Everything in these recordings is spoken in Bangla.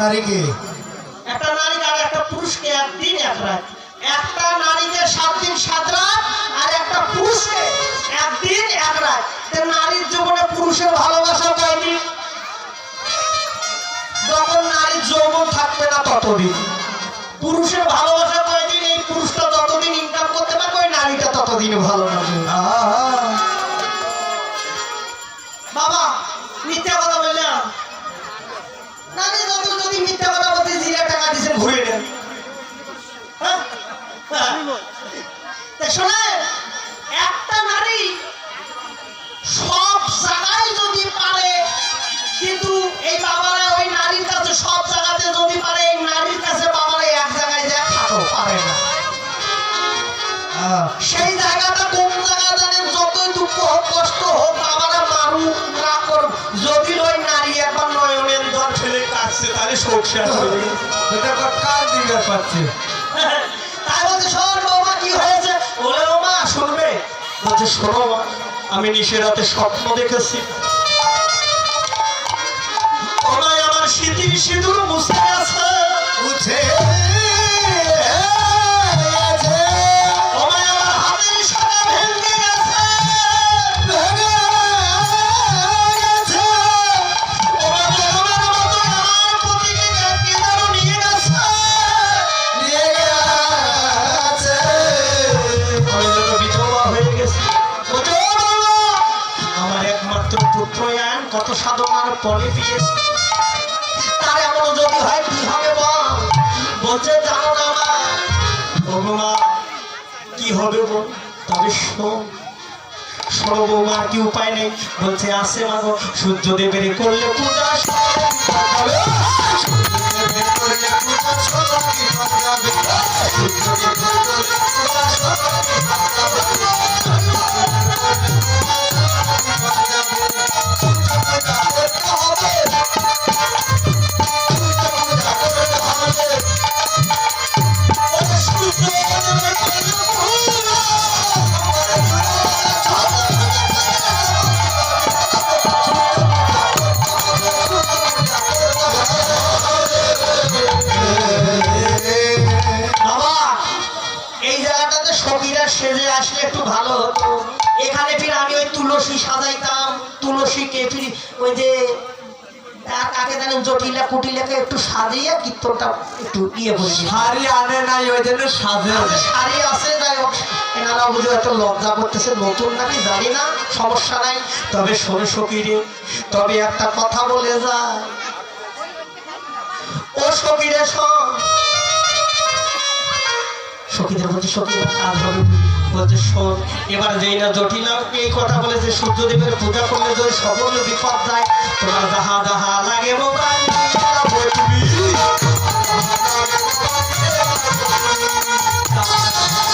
নারীকে। একটা নারী আর একটা পুরুষকে একদিন এক রাত। একটা নারীকে সাত দিন সাত রাত আর একটা পুরুষকে একদিন এক রাত। নারীর জীবনে পুরুষের ভালোবাসা পায়নি যখন নারীর যৌবন থাকবে না ততদিন। পুরুষের ভালোবাসা কয়দিন এই পুরুষটা যতদিন ইনকাম করতে পারবে ওই নারীটা ততদিন ভালো আহা, বাবা বাবারা না করুক যদি ওই নারী একবার নয়নের জল ঠেলে কাটছে তাহলে সংসার হবে। এটা কার দিকে পাচ্ছে? তাই বলছে শোন বৌমা কি হয়েছে? বলে ও মা শুনবে? বলছে শোনো মা আমি নিশে রাতে স্বপ্ন দেখেছি। আমার স্মৃতির সিঁদুর মুছে গেছে। কত সাধনার পরে পেয়েছি তার এমন যদি হয় কি হবে বল বলছে জানো না মা কি হবে বল তবে শোন শোনো কি উপায় নেই বলছে আছে মাগো সূর্যদেবের করলে পূজা বাবা আসলে একটু ভালো হতো। এখানে ফির আমি ওই তুলসী সাজাইতাম তুলসীকে ফির ওই যে তা- কাকে জানেন জটিলা কুটিলাকে একটু সাজিয়ে কীর্তনটা একটু ইয়ে করে শাড়ি আনে নাই ওই জন্য সাজে আমাদের শাড়ি আছে যাই হোক। এনারা বুঝে একটা লজ্জা করতেছে নতুন নাকি জানি না সমস্যা নাই। তবে সকিরে তবে একটা কথা বলে যায় ও সকিরে শোন। সখীদের কাজ হবে বলছে এবার যেই না জটিলা এই কথা বলেছে, সূর্যদেবের পূজা করলে যদি সকল বিপদ যায়, তোমার যাহা যাহা লাগে মোবাইল আমার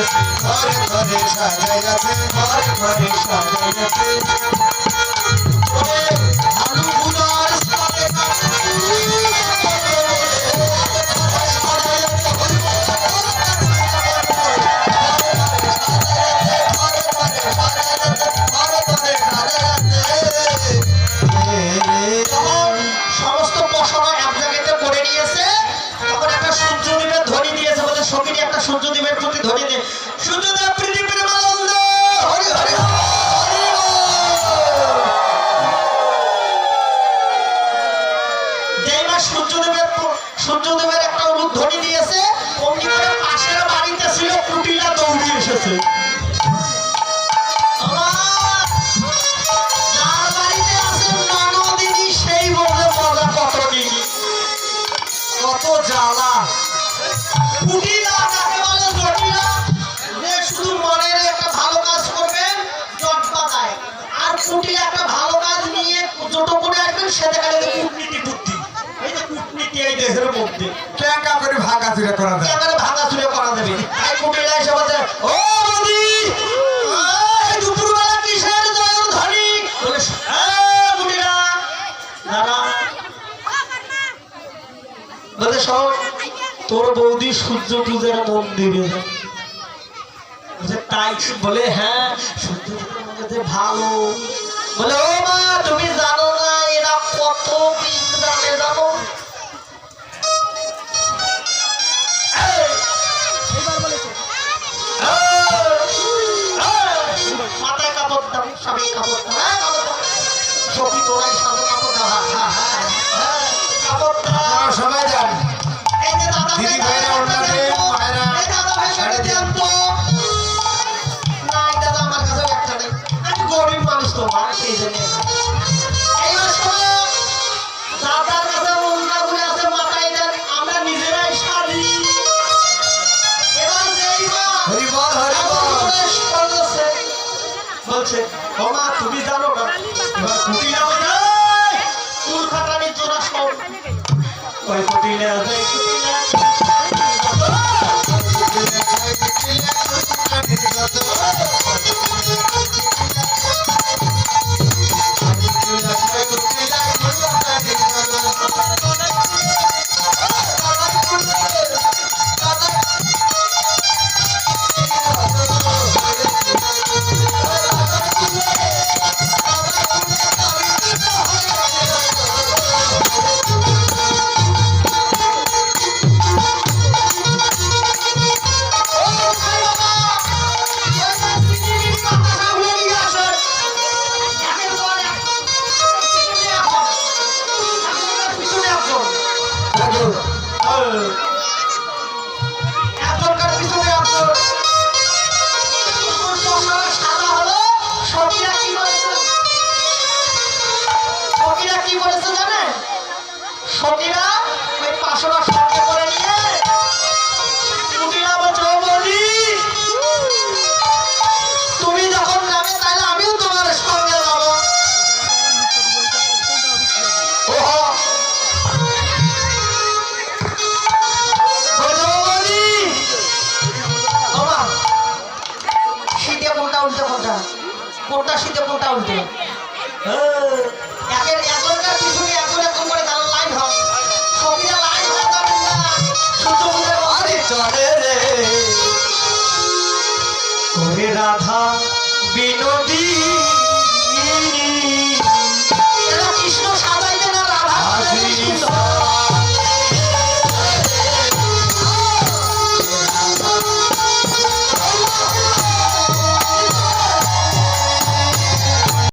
যখন কত কুটিলা কাকে বলে জটিলা যে শুধু মনের একটা ভালো কাজ করবেন জট পাতায়। আর কুটিলা একটা ভালো কাজ নিয়ে জটো করে আসবেন সেটা কূটনীতি বুদ্ধি। এই যে কূটনীতি এই দেহের মধ্যে ক্যাঙ্কা করে ভাগা চুরে করা যায় ক্যামেরা ভাঙা চুরে করা দেবে? তাই কুটিলা এসে বলছে ও তোর বৌদি সূর্য পূজার মন্দিরে তাই বলে হ্যাঁ সূর্য ভালো। বলে, ও মা, তুমি জানো বলছে মা তুমি জানো না? এবার কুটিলা বলে "এই, চুল খাটানি চোরা সব কয় কুটিলা যাই কুটিলা সখীরা ওই পাশরা সঙ্গে করে নিয়ে কুটিরা বলছে "ও বৌদি, তুমি যখন যাবে তাহলে আমিও তোমার সঙ্গে যাব। ওহো। বলছে, "ও বৌদি, ওমা, শীতে কোনটা উল্টে কোনটা কোনটা শীতে একের একজনকার চলে রে। রাধা বিনোদী